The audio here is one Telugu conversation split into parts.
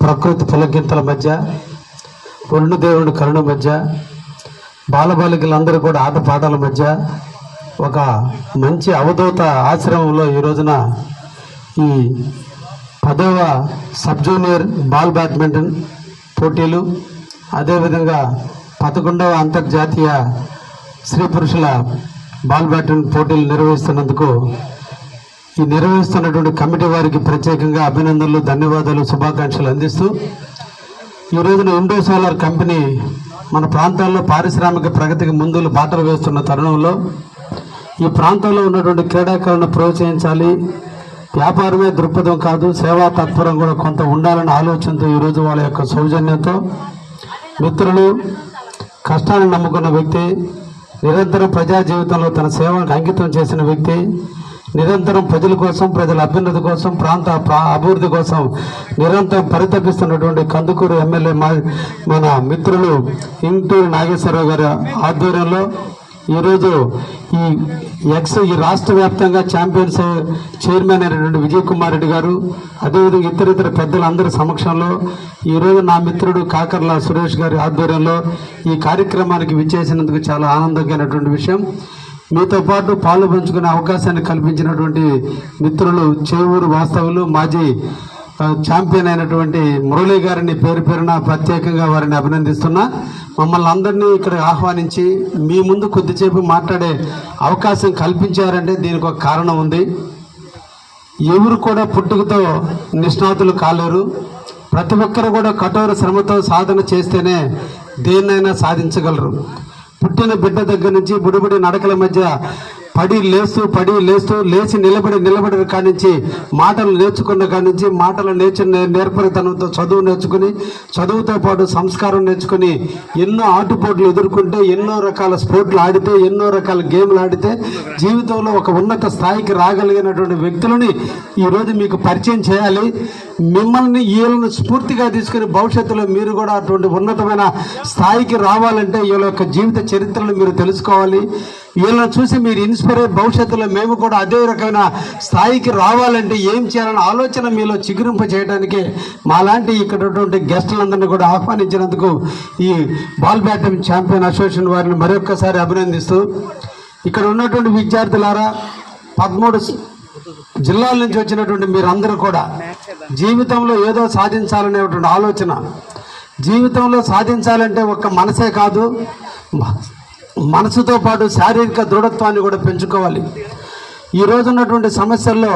ప్రకృతి పులగింతల మధ్య వరుణ దేవుని కరుణ మధ్య బాలబాలికలందరూ కూడా ఆటపాటల మధ్య ఒక మంచి అవధూత ఆశ్రమంలో ఈ రోజున ఈ పదవ సబ్ జూనియర్ బాల్ బ్యాడ్మింటన్ పోటీలు అదేవిధంగా పదకొండవ అంతర్జాతీయ స్త్రీ పురుషుల బాల్ బ్యాడ్మింటన్ పోటీలు నిర్వహిస్తున్నందుకు ఈ నిర్వహిస్తున్నటువంటి కమిటీ వారికి ప్రత్యేకంగా అభినందనలు ధన్యవాదాలు శుభాకాంక్షలు అందిస్తూ ఈ రోజున ఇండో సోలార్ కంపెనీ మన ప్రాంతాల్లో పారిశ్రామిక ప్రగతికి ముందులు బాటలు వేస్తున్న తరుణంలో ఈ ప్రాంతంలో ఉన్నటువంటి క్రీడాకారులను ప్రోత్సహించాలి. వ్యాపారమే దృక్పథం కాదు సేవా తత్పరం కూడా కొంత ఉండాలనే ఆలోచనతో ఈరోజు వాళ్ళ యొక్క సౌజన్యంతో మిత్రులు కష్టాన్ని నమ్ముకున్న వ్యక్తి నిరంతరం ప్రజా జీవితంలో తన సేవకు అంకితం చేసిన వ్యక్తి నిరంతరం ప్రజల కోసం ప్రజల అభ్యున్నతి కోసం ప్రాంత ప్రా- అభివృద్ధి కోసం నిరంతరం పరితపిస్తున్నటువంటి కందుకూరు ఎమ్మెల్యే మా మన మిత్రులు ఇంటూరు నాగేశ్వరరావు గారి ఆధ్వర్యంలో ఈరోజు ఈ ఎక్స్ ఈ రాష్ట్ర వ్యాప్తంగా ఛాంపియన్స్ చైర్మన్ అయినటువంటి విజయ్ కుమార్ రెడ్డి గారు అదేవిధంగా ఇతర ఇతర పెద్దలందరి సమక్షంలో ఈరోజు నా మిత్రుడు కాకర్ల సురేష్ గారి ఆధ్వర్యంలో ఈ కార్యక్రమానికి విచ్చేసినందుకు చాలా ఆనందకరమైనటువంటి విషయం. మీతో పాటు పాలు పంచుకునే అవకాశాన్ని కల్పించినటువంటి మిత్రులు చేవూరు వాస్తవులు మాజీ ఛాంపియన్ అయినటువంటి మురళీ గారిని పేరు పేరున ప్రత్యేకంగా వారిని అభినందిస్తున్నా. మమ్మల్ని అందరినీ ఇక్కడ ఆహ్వానించి మీ ముందు కొద్దిసేపు మాట్లాడే అవకాశం కల్పించారంటే దీనికి ఒక కారణం ఉంది. ఎవరు కూడా పుట్టుకతో నిష్ణాతులు కాలేరు. ప్రతి ఒక్కరు కూడా కఠోర శ్రమతో సాధన చేస్తేనే దేన్నైనా సాధించగలరు. పుట్టిన బిడ్డ దగ్గర నుంచి బుడిబుడి నడకల మధ్య పడి లేస్తూ పడి లేస్తూ లేచి నిలబడి నిలబడిన కాడి నుంచి మాటలు నేర్చుకున్న కాడి నుంచి మాటలు నేర్చు నేర్పరితనంతో చదువు నేర్చుకుని చదువుతో పాటు సంస్కారం నేర్చుకుని ఎన్నో ఆటుపోట్లు ఎదుర్కొంటే ఎన్నో రకాల స్పోర్ట్లు ఆడితే ఎన్నో రకాల గేమ్లు ఆడితే జీవితంలో ఒక ఉన్నత స్థాయికి రాగలిగినటువంటి వ్యక్తులని ఈరోజు మీకు పరిచయం చేయాలి. మిమ్మల్ని వీళ్ళని స్ఫూర్తిగా తీసుకుని భవిష్యత్తులో మీరు కూడా అటువంటి ఉన్నతమైన స్థాయికి రావాలంటే వీళ్ళ యొక్క జీవిత చరిత్రను మీరు తెలుసుకోవాలి. వీళ్ళని చూసి మీరు ఇన్స్ అయ్యి భవిష్యత్తులో మేము కూడా అదే రకమైన స్థాయికి రావాలంటే ఏం చేయాలన్న ఆలోచన మీలో చిగురింప చేయడానికి మాలాంటి ఇక్కడ ఉన్నటువంటి గెస్టులందరినీ కూడా ఆహ్వానించినందుకు ఈ బాల్ బ్యాడ్మింటన్ ఛాంపియన్ అసోసియేషన్ వారిని మరొక్కసారి అభినందిస్తూ ఇక్కడ ఉన్నటువంటి విద్యార్థులారా పదమూడు జిల్లాల నుంచి వచ్చినటువంటి మీరందరూ కూడా జీవితంలో ఏదో సాధించాలనేటువంటి ఆలోచన. జీవితంలో సాధించాలంటే ఒక్క మనసే కాదు మనసుతో పాటు శారీరక దృఢత్వాన్ని కూడా పెంచుకోవాలి. ఈ రోజు ఉన్నటువంటి సమస్యల్లో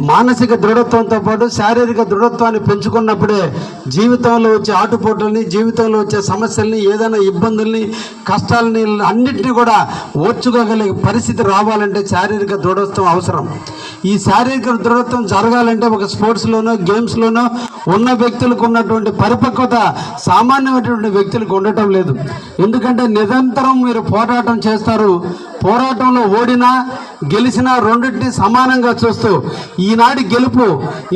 మానసిక దృఢత్వంతో పాటు శారీరక దృఢత్వాన్ని పెంచుకున్నప్పుడే జీవితంలో వచ్చే ఆటుపోట్లని జీవితంలో వచ్చే సమస్యల్ని ఏదైనా ఇబ్బందుల్ని కష్టాలని అన్నింటినీ కూడా ఓర్చుకోగలిగే పరిస్థితి రావాలంటే శారీరక దృఢత్వం అవసరం. ఈ శారీరక దృఢత్వం జరగాలంటే ఒక స్పోర్ట్స్లోనో గేమ్స్లోనో ఉన్న వ్యక్తులకు ఉన్నటువంటి పరిపక్వత సామాన్యమైనటువంటి వ్యక్తులకు ఉండటం లేదు. ఎందుకంటే నిరంతరం మీరు పోరాటం చేస్తారు. పోరాటంలో ఓడినా గెలిచినా రెండింటిని సమానంగా చూస్తూ ఈనాటి గెలుపు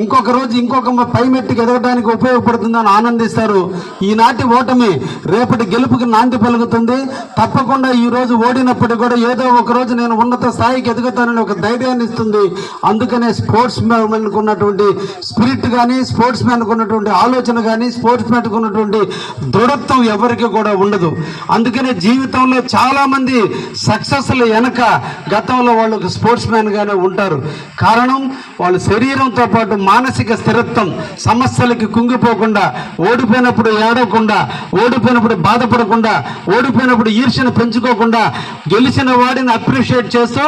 ఇంకొక రోజు ఇంకొక పై మెట్టుకు ఎదగడానికి ఉపయోగపడుతుందని ఆనందిస్తారు. ఈనాటి ఓటమి రేపటి గెలుపుకి నాంది పలుకుతుంది. తప్పకుండా ఈ రోజు ఓడినప్పటికీ కూడా ఏదో ఒక రోజు నేను ఉన్నత స్థాయికి ఎదుగుతానని ఒక ధైర్యాన్ని ఇస్తుంది. అందుకనే స్పోర్ట్స్ మ్యాన్కు ఉన్నటువంటి స్పిరిట్ కానీ స్పోర్ట్స్ మ్యాన్కు ఉన్నటువంటి ఆలోచన కానీ స్పోర్ట్స్ మ్యాన్కు ఉన్నటువంటి దృఢత్వం ఎవరికి కూడా ఉండదు. అందుకనే జీవితంలో చాలామంది సక్సెస్ సక్సెస్ల వెనక గతంలో వాళ్ళు ఒక స్పోర్ట్స్ మ్యాన్గానే ఉంటారు. కారణం వాళ్ళ శరీరంతో పాటు మానసిక స్థిరత్వం సమస్యలకి కుంగిపోకుండా ఓడిపోయినప్పుడు ఏడవకుండా ఓడిపోయినప్పుడు బాధపడకుండా ఓడిపోయినప్పుడు ఈర్ష్యను పెంచుకోకుండా గెలిచిన వాడిని అప్రిషియేట్ చేస్తూ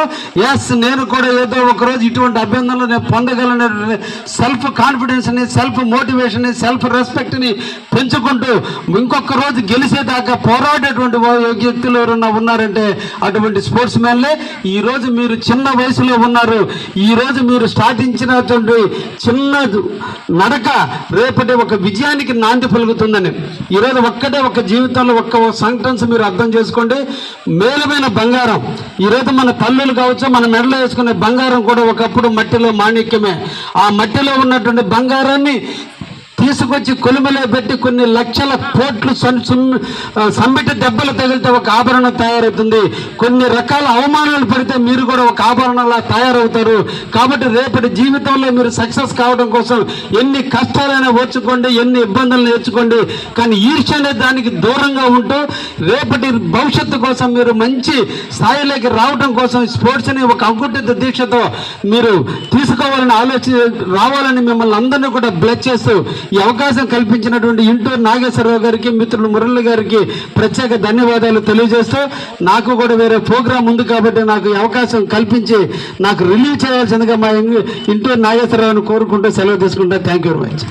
ఎస్ నేను కూడా ఏదో ఒక రోజు ఇటువంటి అభ్యర్థనలు నేను పొందగలనే సెల్ఫ్ కాన్ఫిడెన్స్ని సెల్ఫ్ మోటివేషన్ని సెల్ఫ్ రెస్పెక్ట్ని పెంచుకుంటూ ఇంకొక రోజు గెలిచేదాకా పోరాడేటువంటి వ్యక్తులు ఎవరన్నా ఉన్నారంటే అటువంటి స్పోర్ట్స్ మ్యాన్లే ఈరోజు మీరు చిన్న వయసులో ఉన్నారు. ఈరోజు మీరు స్టార్టించినటువంటి చిన్న నడక రేపటి ఒక విజయానికి నాంది పలుకుతుందని. ఈరోజు ఒక్కటే ఒక జీవితంలో ఒక్క సెంటెన్స్ మీరు అర్థం చేసుకోండి. మేలమైన బంగారం. ఈరోజు మన తల్లులు కావచ్చు మన మెడలో వేసుకునే బంగారం కూడా ఒకప్పుడు మట్టిలో మాణిక్యమే. ఆ మట్టిలో ఉన్నటువంటి బంగారాన్ని తీసుకొచ్చి కొలుమలో పెట్టి కొన్ని లక్షల కోట్లు సంబిట సున్- దెబ్బలు తగిలితే ఒక ఆభరణం తయారవుతుంది. కొన్ని రకాల అవమానాలు పడితే మీరు కూడా ఒక ఆభరణంలా తయారవుతారు. కాబట్టి రేపటి జీవితంలో మీరు సక్సెస్ కావడం కోసం ఎన్ని కష్టాలైనా ఓర్చుకోండి ఎన్ని ఇబ్బందులు నేర్చుకోండి. కానీ ఈర్ష్య అనే దానికి దూరంగా ఉంటూ రేపటి భవిష్యత్తు కోసం మీరు మంచి స్థాయిలోకి రావడం కోసం స్పోర్ట్స్ని ఒక అంకుటిత దీక్షతో మీరు తీసుకోవాలని ఆలోచన రావాలని మిమ్మల్ని అందరినీ కూడా బ్లెస్ చేస్తూ ఈ అవకాశం కల్పించినటువంటి ఇంటూరు నాగేశ్వరరావు గారికి మిత్రులు మురళి గారికి ప్రత్యేక ధన్యవాదాలు తెలియజేస్తూ నాకు కూడా వేరే ప్రోగ్రాం ఉంది కాబట్టి నాకు అవకాశం కల్పించి నాకు రిలీవ్ చేయాల్సిందిగా మా ఇంటూరు నాగేశ్వరరావుని కోరుకుంటూ సెలవు తీసుకుంటా. Thank you very much